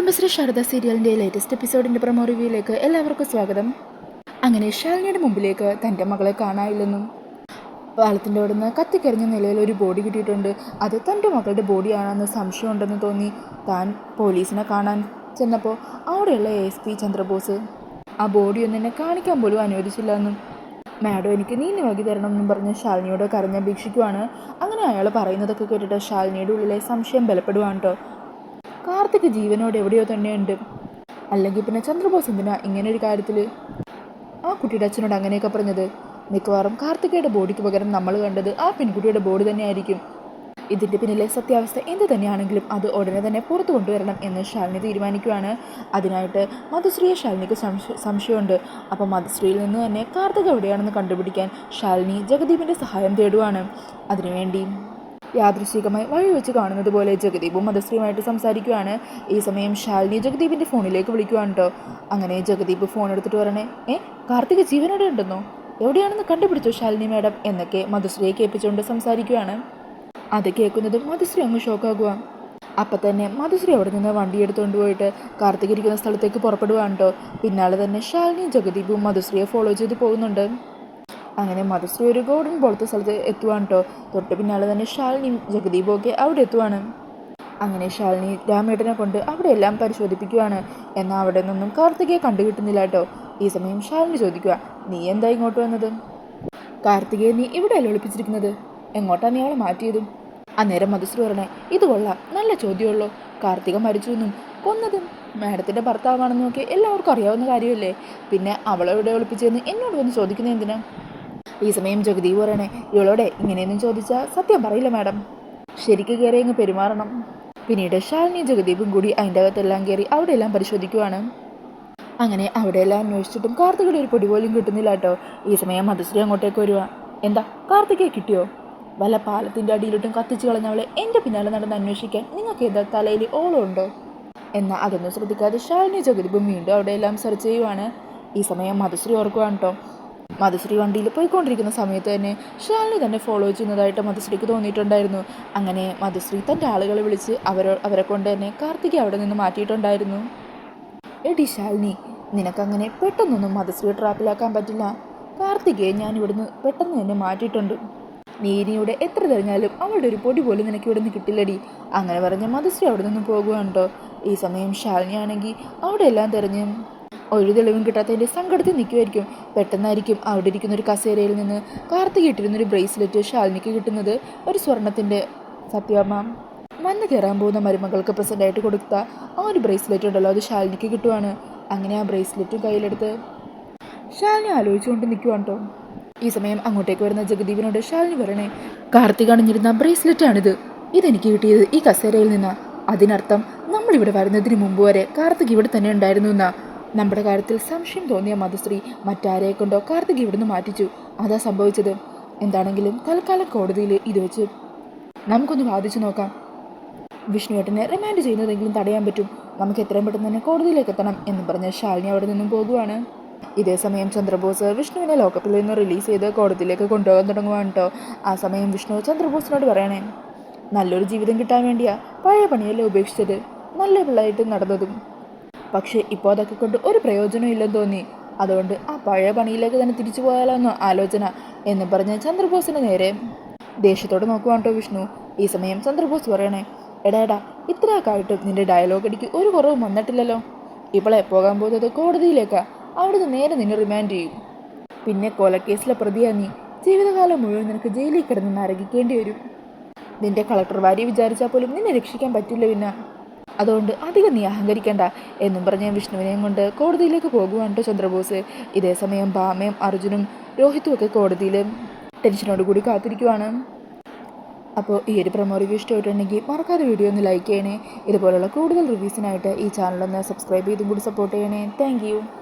കുടുംബശ്രീ ശാരദ സീരിയലിന്റെ latest എപ്പിസോഡിന്റെ promo റിവ്യൂയിലേക്ക് എല്ലാവർക്കും സ്വാഗതം. അങ്ങനെ ശാലിനിയുടെ മുമ്പിലേക്ക് തന്റെ മകളെ കാണാനില്ലെന്നും പാലത്തിന്റെ അവിടെ നിന്ന് നിലയിൽ ഒരു ബോഡി കിട്ടിയിട്ടുണ്ട്. അത് തന്റെ മകളുടെ ബോഡിയാണെന്ന് സംശയമുണ്ടെന്ന് തോന്നി. താൻ പോലീസിനെ കാണാൻ ചെന്നപ്പോൾ അവിടെയുള്ള എസ് പി ചന്ദ്രബോസ് ആ ബോഡി ഒന്നും എന്നെ കാണിക്കാൻ പോലും അനുവദിച്ചില്ല എന്നും മാഡം എനിക്ക് നീന്തി വൈകി തരണം എന്നും പറഞ്ഞ് ശാലിനിയോട് കരഞ്ഞപേക്ഷിക്കുവാണ്. അങ്ങനെ അയാൾ പറയുന്നതൊക്കെ കേട്ടിട്ട് ശാലിനിയുടെ ഉള്ളിലെ സംശയം ബലപ്പെടുവാണ് കേട്ടോ കാർത്തിക് ജീവനോട് എവിടെയോ തന്നെയുണ്ട്. അല്ലെങ്കിൽ പിന്നെ ചന്ദ്രബോസ് എന്തിനാ ഇങ്ങനെ ഒരു കാര്യത്തിൽ? ആ കുട്ടിയുടെ അച്ഛനോട് അങ്ങനെയൊക്കെ പറഞ്ഞത്. മിക്കവാറും കാർത്തികയുടെ ബോഡിക്ക് പകരം നമ്മൾ കണ്ടത് ആ പെൺകുട്ടിയുടെ ബോഡി തന്നെയായിരിക്കും. ഇതിന്റെ പിന്നിലെ സത്യാവസ്ഥ എന്ത് തന്നെയാണെങ്കിലും അത് ഉടനെ തന്നെ പുറത്തു കൊണ്ടുവരണം എന്ന് ശാലിനി തീരുമാനിക്കുകയാണ്. അതിനായിട്ട് മധുശ്രീയെ ശാലിനിക്ക് സംശ സംശയമുണ്ട്. അപ്പോൾ മധുശ്രീയിൽ നിന്ന് തന്നെ കാർത്തിക എവിടെയാണെന്ന് കണ്ടുപിടിക്കാൻ ശാലിനി ജഗദീപിന്റെ സഹായം തേടുവാണ്. അതിനുവേണ്ടി യാദൃശികമായി വഴി വെച്ച് കാണുന്നത് പോലെ ജഗദീപും മതശ്രീയുമായിട്ട് സംസാരിക്കുകയാണ് ഈ സമയം ശാലിനി ജഗദീപിന്റെ ഫോണിലേക്ക് വിളിക്കുകയാണ് കേട്ടോ അങ്ങനെ ജഗദീപ് ഫോൺ എടുത്തിട്ട് പറയണേ ഏ കാർത്തിക ജീവനോടെ ഉണ്ടെന്നോ? എവിടെയാണെന്ന് കണ്ടുപിടിച്ചോ ശാലിനി മാഡം? എന്നൊക്കെ മധുശ്രീയെ കേൾപ്പിച്ചുകൊണ്ട് സംസാരിക്കുകയാണ് അത് കേൾക്കുന്നതും മധുശ്രീ അങ്ങ് ഷോക്കാകുക അപ്പം തന്നെ മധുശ്രീ അവിടെ നിന്ന് വണ്ടി എടുത്തുകൊണ്ട് പോയിട്ട് കാർത്തിക് ഇരിക്കുന്ന സ്ഥലത്തേക്ക് പുറപ്പെടുവാണ് കേട്ടോ പിന്നാലെ തന്നെ ശാലിനിയും ജഗദീപും മധുശ്രീയെ ഫോളോ ചെയ്ത് പോകുന്നുണ്ട്. അങ്ങനെ മധുശ്രീ ഒരു ഗോൾഡൻ പോലത്തെ സ്ഥലത്ത് എത്തുവാണ് കേട്ടോ തൊട്ട് പിന്നാലെ തന്നെ ശാലിനിയും ജഗദീപും ഒക്കെ അവിടെ എത്തുവാണ്. അങ്ങനെ ശാലിനി രാമേട്ടനെ കൊണ്ട് അവിടെ എല്ലാം പരിശോധിപ്പിക്കുവാണ്. എന്നാൽ അവിടെ നിന്നും കാർത്തികയെ കണ്ടു കിട്ടുന്നില്ല കേട്ടോ ഈ സമയം ശാലിനി ചോദിക്കുക നീ എന്താ ഇങ്ങോട്ട് വന്നത്? കാർത്തികയെ നീ ഇവിടെയല്ല ഒളിപ്പിച്ചിരിക്കുന്നത്? എങ്ങോട്ടാ നീ അവളെ മാറ്റിയതും? അന്നേരം മധുശ്രീ പറഞ്ഞേ ഇത് കൊള്ളാം നല്ല ചോദ്യമുള്ളൂ. കാർത്തിക മരിച്ചു എന്നും കൊന്നതും മാഡത്തിന്റെ ഭർത്താവാണെന്നും ഒക്കെ എല്ലാവർക്കും അറിയാവുന്ന കാര്യമല്ലേ? പിന്നെ അവളെവിടെ ഒളിപ്പിച്ചതെന്ന് എന്നോട് വന്ന് ചോദിക്കുന്നത് എന്തിനാ? ഈ സമയം ജഗതി പറയണേ ഇവളോടെ ഇങ്ങനെയൊന്നും ചോദിച്ചാൽ സത്യം പറയില്ല മാഡം. ശരിക്ക് കയറി അങ്ങ് പെരുമാറണം. പിന്നീട് ശാലിനി ജഗദീപും കൂടി അതിന്റെ അകത്തെല്ലാം കയറി അവിടെ എല്ലാം പരിശോധിക്കുവാണ്. അങ്ങനെ അവിടെയെല്ലാം അന്വേഷിച്ചിട്ടും കാർത്തികയുടെ ഒരു പൊടി പോലും കിട്ടുന്നില്ല കേട്ടോ. ഈ സമയം മധുശ്രീ അങ്ങോട്ടേക്ക് വരുവാ. എന്താ കാർത്തികയെ കിട്ടിയോ? വല്ല പാലത്തിന്റെ അടിയിലിട്ടും കത്തിച്ചു കളഞ്ഞവളെ എന്റെ പിന്നാലെ നടന്ന് അന്വേഷിക്കാൻ നിങ്ങൾക്ക് എന്താ തലയിൽ ഓളം ഉണ്ടോ എന്നാൽ അതൊന്നും ശ്രദ്ധിക്കാതെ ശാലിനി ജഗദീപും വീണ്ടും അവിടെയെല്ലാം സെർച്ച് ചെയ്യുവാണ്. ഈ സമയം മധുശ്രീ ഓർക്കുവാണ് കേട്ടോ. മധുശ്രീ വണ്ടിയിൽ പോയിക്കൊണ്ടിരിക്കുന്ന സമയത്ത് തന്നെ ഷാലിനി തന്നെ ഫോളോ ചെയ്യുന്നതായിട്ട് മധുശ്രീക്ക് തോന്നിയിട്ടുണ്ടായിരുന്നു. അങ്ങനെ മധുശ്രീ തന്റെ ആളുകളെ വിളിച്ച് അവരോ അവരെ കൊണ്ട് തന്നെ കാർത്തിക് അവിടെ നിന്ന് മാറ്റിയിട്ടുണ്ടായിരുന്നു. എടി ശാലിനി നിനക്കങ്ങനെ പെട്ടെന്നൊന്നും മധുശ്രീ ട്രാപ്പിലാക്കാൻ പറ്റില്ല. കാർത്തികയെ ഞാൻ ഇവിടുന്ന് പെട്ടെന്ന് തന്നെ മാറ്റിയിട്ടുണ്ട്. നീ ഇനിയുടെ എത്ര തിരഞ്ഞാലും അവളുടെ ഒരു പൊടി പോലും നിനക്ക് ഇവിടെ നിന്ന് കിട്ടില്ലടി. അങ്ങനെ പറഞ്ഞ മധുശ്രീ അവിടെ നിന്ന് പോകുകയാണ് കേട്ടോ ഈ സമയം ശാലിനി ആണെങ്കിൽ അവിടെ എല്ലാം തെരഞ്ഞ് ഒരു തെളിവും കിട്ടാത്തതിന്റെ സങ്കടത്തിൽ നിൽക്കുമായിരിക്കും പെട്ടെന്നായിരിക്കും അവിടെ ഇരിക്കുന്ന ഒരു കസേരയിൽ നിന്ന് കാർത്തിക് ഒരു ബ്രേസ്ലെറ്റ് ശാലിനിക്ക് കിട്ടുന്നത് ഒരു സ്വർണത്തിന്റെ സത്യമ്മ വന്ന് കയറാൻ പോകുന്ന മരുമകൾക്ക് പ്രസന്റായിട്ട് കൊടുത്ത ആ ഒരു ബ്രേസ്ലെറ്റ് ഉണ്ടല്ലോ അത് ശാലിനിക്ക് കിട്ടുവാണ്. അങ്ങനെ ആ ബ്രേസ്ലെറ്റും കയ്യിലെടുത്ത് ശാലിനി ആലോചിച്ചുകൊണ്ട് നിൽക്കുവാണ് കേട്ടോ ഈ സമയം അങ്ങോട്ടേക്ക് വരുന്ന ജഗദീപിനോട് ശാലിനി പറയണേ കാർത്തിക് അണിഞ്ഞിരുന്ന ബ്രേസ്ലെറ്റ് ആണിത്. ഇതെനിക്ക് കിട്ടിയത് ഈ കസേരയിൽ നിന്നാണ് അതിനർത്ഥം നമ്മളിവിടെ വരുന്നതിന് മുമ്പ് വരെ കാർത്തിക് ഇവിടെ തന്നെ ഉണ്ടായിരുന്നു എന്നാ. നമ്മുടെ കാര്യത്തിൽ സംശയം തോന്നിയ മധുശ്രീ മറ്റാരെ കൊണ്ടോ കാർത്തിക് ഇവിടുന്ന് മാറ്റിച്ചു. അതാ സംഭവിച്ചത്. എന്താണെങ്കിലും തൽക്കാലം കോടതിയിൽ ഇത് വെച്ച് നമുക്കൊന്ന് വാദിച്ചു നോക്കാം. വിഷ്ണുവേട്ടനെ റിമാൻഡ് ചെയ്യുന്നതെങ്കിലും തടയാൻ പറ്റും. നമുക്ക് എത്രയും പെട്ടെന്ന് തന്നെ കോടതിയിലേക്ക് എത്തണം എന്ന് പറഞ്ഞ ശാലിനി അവിടെ നിന്നും പോകുവാണ്. ഇതേസമയം ചന്ദ്രബോസ് വിഷ്ണുവിനെ ലോക്കപ്പിൽ നിന്ന് റിലീസ് ചെയ്ത് കോടതിയിലേക്ക് കൊണ്ടുപോകാൻ തുടങ്ങുവാണ് കേട്ടോ ആ സമയം വിഷ്ണു ചന്ദ്രബോസിനോട് പറയണേ നല്ലൊരു ജീവിതം കിട്ടാൻ വേണ്ടിയാ പഴയ പണിയല്ലേ ഉപേക്ഷിച്ചത്? നല്ല പിള്ളായിട്ട് നടന്നതും. പക്ഷേ ഇപ്പോൾ അതൊക്കെ കൊണ്ട് ഒരു പ്രയോജനം ഇല്ലെന്ന് തോന്നി. അതുകൊണ്ട് ആ പഴയ പണിയിലേക്ക് തന്നെ തിരിച്ചു പോയാലോ എന്ന ആലോചന എന്ന് പറഞ്ഞ് ചന്ദ്രബോസിന് നേരെ. ദേഷ്യത്തോടെ നോക്കുവാണ് കേട്ടോ വിഷ്ണു? ഈ സമയം ചന്ദ്രബോസ് പറയണേ എടാ എടാ ഇത്രയൊക്കെ ആയിട്ടും നിന്റെ ഡയലോഗ് അടിക്ക് ഒരു കുറവും വന്നിട്ടില്ലല്ലോ. ഇവളെ പോകാൻ പോകുന്നത് കോടതിയിലേക്കാ. അവിടുന്ന് നേരെ നിന്നെ റിമാൻഡ് ചെയ്യും. പിന്നെ കൊലക്കേസിലെ പ്രതിയാ നീ. ജീവിതകാലം മുഴുവൻ നിനക്ക് ജയിലിൽ കിടന്ന് നരകിക്കേണ്ടി വരും. നിന്റെ കളക്ടർ ഭാര്യ വിചാരിച്ചാൽ പോലും നിന്നെ രക്ഷിക്കാൻ പറ്റില്ല പിന്നെ അതുകൊണ്ട് അധികം നീ അഹങ്കരിക്കേണ്ട എന്നും പറഞ്ഞ് വിഷ്ണുവിനെയും കൊണ്ട് കോടതിയിലേക്ക് പോകുവാണ് ചന്ദ്രബോസ്. ഇതേ സമയം ഭാമയും അർജുനും രോഹിത്തും ഒക്കെ കോടതിയിൽ ടെൻഷനോട് കൂടി കാത്തിരിക്കുവാണ്. അപ്പോൾ ഈ ഒരു പ്രമോ റിവ്യൂ ഇഷ്ടമായിട്ടുണ്ടെങ്കിൽ മറക്കാതെ വീഡിയോ ഒന്ന് ലൈക്ക് ചെയ്യണേ. ഇതുപോലുള്ള കൂടുതൽ റിവ്യൂസിനായിട്ട് ഈ ചാനലൊന്ന് സബ്സ്ക്രൈബ് ചെയ്തും കൂടി സപ്പോർട്ട് ചെയ്യണേ. താങ്ക്